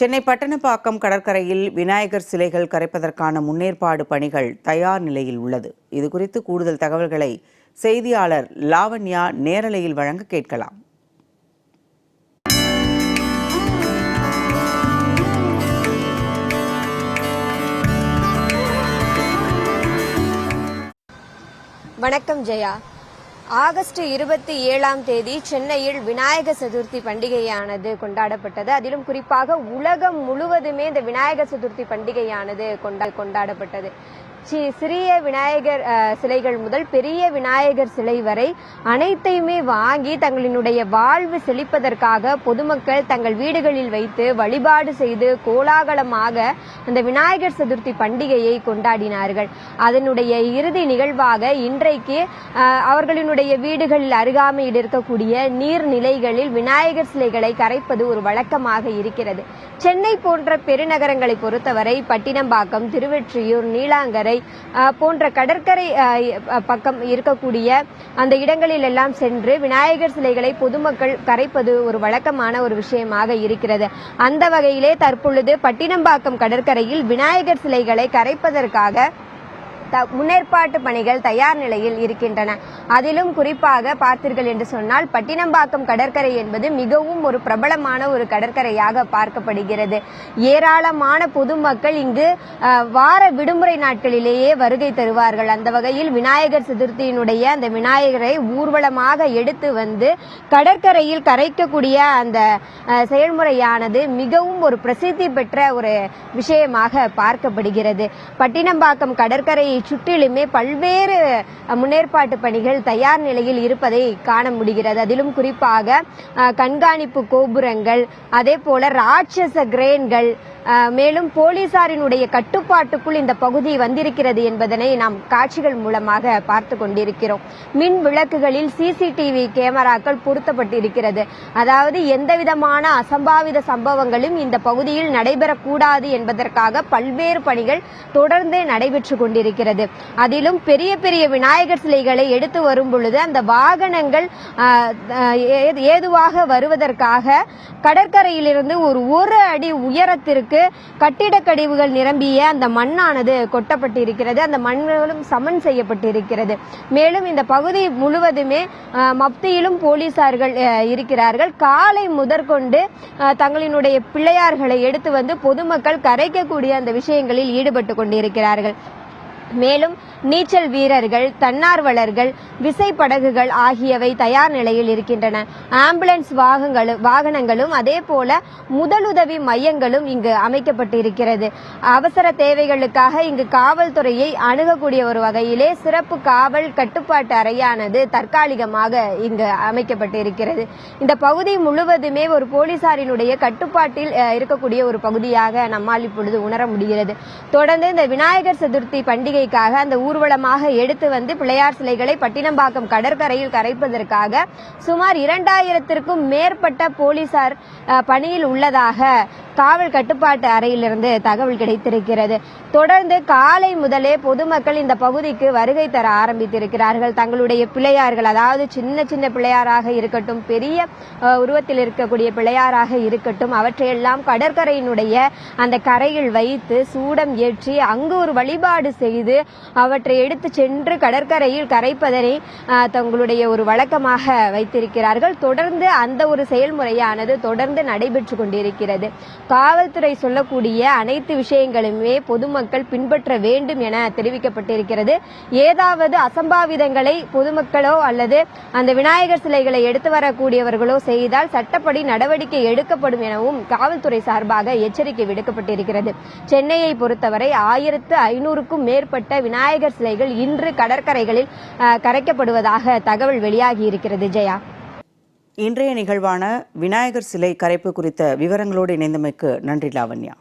சென்னை பட்டணப்பாக்கம் கடற்கரையில் விநாயகர் சிலைகள் கரைப்பதற்கான முன்னேற்பாடு பணிகள் தயார் நிலையில் உள்ளது. இது குறித்து கூடுதல் தகவல்களை செய்தியாளர் லாவண்யா நேரலையில் வழங்க கேட்கலாம். வணக்கம் ஜெயா. ஆகஸ்ட் இருபத்தி ஏழாம் தேதி சென்னையில் விநாயக சதுர்த்தி பண்டிகையானது கொண்டாடப்பட்டது. அதிலும் குறிப்பாக உலகம் முழுவதுமே இந்த விநாயக சதுர்த்தி பண்டிகையானது கொண்டா கொண்டாடப்பட்டது. சிறிய விநாயகர் சிலைகள் முதல் பெரிய விநாயகர் சிலை வரை அனைத்தையுமே வாங்கி தங்களினுடைய வாழ்வு செழிப்பதற்காக பொதுமக்கள் தங்கள் வீடுகளில் வைத்து வழிபாடு செய்து கோலாகலமாக அந்த விநாயகர் சதுர்த்தி பண்டிகையை கொண்டாடினார்கள். அதனுடைய இறுதி நிகழ்வாக இன்றைக்கு அவர்களினுடைய நம்முடைய வீடுகளில் அருகாமையில் இருக்கக்கூடிய நீர்நிலைகளில் விநாயகர் சிலைகளை கரைப்பது ஒரு வழக்கமாக இருக்கிறது. சென்னை போன்ற பெருநகரங்களை பொறுத்தவரை பட்டினம்பாக்கம் திருவெற்றியூர் நீலாங்கரை போன்ற கடற்கரை பக்கம் இருக்கக்கூடிய அந்த இடங்களில் எல்லாம் சென்று விநாயகர் சிலைகளை பொதுமக்கள் கரைப்பது ஒரு வழக்கமான ஒரு விஷயமாக இருக்கிறது. அந்த வகையிலே தற்பொழுது பட்டினம்பாக்கம் கடற்கரையில் விநாயகர் சிலைகளை கரைப்பதற்காக த- முன்னேற்பாட்டு பணிகள் தயார் நிலையில் இருக்கின்றன. அதிலும் குறிப்பாக பார்த்தீர்கள் என்று சொன்னால் பட்டினம்பாக்கம் கடற்கரை என்பது மிகவும் ஒரு பிரபலமான ஒரு கடற்கரையாக பார்க்கப்படுகிறது. ஏராளமான பொதுமக்கள் இங்கு வார விடுமுறை நாட்களிலேயே வருகை தருவார்கள். அந்த வகையில் விநாயகர் சதுர்த்தியினுடைய அந்த விநாயகரை ஊர்வலமாக எடுத்து வந்து கடற்கரையில் கரைக்கக்கூடிய அந்த செயல்முறையானது மிகவும் ஒரு பிரசித்தி பெற்ற ஒரு விஷயமாக பார்க்கப்படுகிறது. பட்டினம்பாக்கம் கடற்கரையை சுற்றிலுமே பல்வேறு முன்னேற்பாட்டு பணிகள் தயார் நிலையில் இருப்பதை காண முடிகிறது. அதிலும் குறிப்பாக கண்காணிப்பு கோபுரங்கள் அதே போல ராட்சச கிரேன்கள் மேலும் போலீசாரினுடைய கட்டுப்பாட்டுக்குள் இந்த பகுதி வந்திருக்கிறது என்பதனை நாம் காட்சிகள் மூலமாக பார்த்து கொண்டிருக்கிறோம். மின் விளக்குகளில் சிசிடிவி கேமராக்கள் பொருத்தப்பட்டிருக்கிறது. அதாவது எந்தவிதமான அசம்பாவித சம்பவங்களும் இந்த பகுதியில் நடைபெறக்கூடாது என்பதற்காக பல்வேறு பணிகள் தொடர்ந்து நடைபெற்று கொண்டிருக்கிறது. அதிலும் பெரிய பெரிய விநாயகர் சிலைகளை எடுத்து வரும் பொழுது அந்த வாகனங்கள் ஏது- ஏதுவாக வருவதற்காக கடற்கரையிலிருந்து ஒரு ஒரு அடி உயரத்திற்கு கட்டிடக் கழிவுகள் நிரம்பிய அந்த மண்ணானது கொட்டப்பட்டிருக்கிறது. அந்த மண்களும் சமன் செய்யப்பட்டிருக்கிறது. மேலும் இந்த பகுதி முழுவதுமே மப்தியிலும் போலீசார்கள் இருக்கிறார்கள். காலை முதற்கொண்டு தங்களினுடைய பிள்ளையார்களை எடுத்து வந்து பொதுமக்கள் கரைக்கக்கூடிய அந்த விஷயங்களில் ஈடுபட்டு கொண்டிருக்கிறார்கள். மேலும் நீச்சல் வீரர்கள் தன்னார்வலர்கள் விசைப்படகுகள் ஆகியவை தயார் நிலையில் இருக்கின்றன. ஆம்புலன்ஸ் வாகங்களும் வாகனங்களும் அதே போல முதலுதவி மையங்களும் இங்கு அமைக்கப்பட்டிருக்கிறது. அவசர தேவைகளுக்காக இங்கு காவல்துறையை அணுகக்கூடிய ஒரு வகையிலே சிறப்பு காவல் கட்டுப்பாட்டு அறையானது தற்காலிகமாக இங்கு அமைக்கப்பட்டிருக்கிறது. இந்த பகுதி முழுவதுமே ஒரு போலீசாரினுடைய கட்டுப்பாட்டில் இருக்கக்கூடிய ஒரு பகுதியாக நம்மால் இப்பொழுது உணர முடிகிறது. தொடர்ந்து இந்த விநாயகர் சதுர்த்தி பண்டிகை பண்டிகைக்காக அந்த ஊர்வலமாக எடுத்து வந்து பிள்ளையார் சிலைகளை பட்டினம்பாக்கம் கடற்கரையில் கரைப்பதற்காக சுமார் இரண்டாயிரத்திற்கும் மேற்பட்ட போலீசார் பணியில் உள்ளதாக காவல் கட்டுப்பாட்டு அறையிலிருந்து தகவல் கிடைத்திருக்கிறது. தொடர்ந்து காலை முதலே பொதுமக்கள் இந்த பகுதிக்கு வருகை தர ஆரம்பித்திருக்கிறார்கள். தங்களுடைய பிள்ளையார்கள் அதாவது சின்ன சின்ன பிள்ளையாராக இருக்கட்டும் பெரிய உருவத்தில் இருக்கக்கூடிய பிள்ளையாராக இருக்கட்டும் அவற்றையெல்லாம் கடற்கரையினுடைய அந்த கரையில் வைத்து சூடம் ஏற்றி அங்கு ஒரு வழிபாடு செய்து அவற்றை எடுத்து சென்று கடற்கரையில் கரைப்பதனை தங்களுடைய ஒரு வழக்கமாக வைத்திருக்கிறார்கள். தொடர்ந்து அந்த ஒரு செயல்முறையானது தொடர்ந்து நடைபெற்று கொண்டிருக்கிறது. காவல்துறை சொல்லக்கூடிய அனைத்து விஷயங்களுமே பொதுமக்கள் பின்பற்ற வேண்டும் என தெரிவிக்கப்பட்டிருக்கிறது. ஏதாவது அசம்பாவிதங்களை பொதுமக்களோ அல்லது அந்த விநாயகர் சிலைகளை எடுத்து வரக்கூடியவர்களோ செய்தால் சட்டப்படி நடவடிக்கை எடுக்கப்படும் எனவும் காவல்துறை சார்பாக எச்சரிக்கை விடுக்கப்பட்டிருக்கிறது. சென்னையை பொறுத்தவரை ஆயிரத்து ஐநூறுக்கும் மேற்பட்ட விநாயகர் சிலைகள் இன்று கடற்கரைகளில் கரைக்கப்படுவதாக தகவல் வெளியாகி இருக்கிறது ஜெயா. இன்றைய நிகழ்வான விநாயகர் சிலை கரைப்பு குறித்த விவரங்களோடு இணைந்தமைக்கு நன்றி லாவண்யா.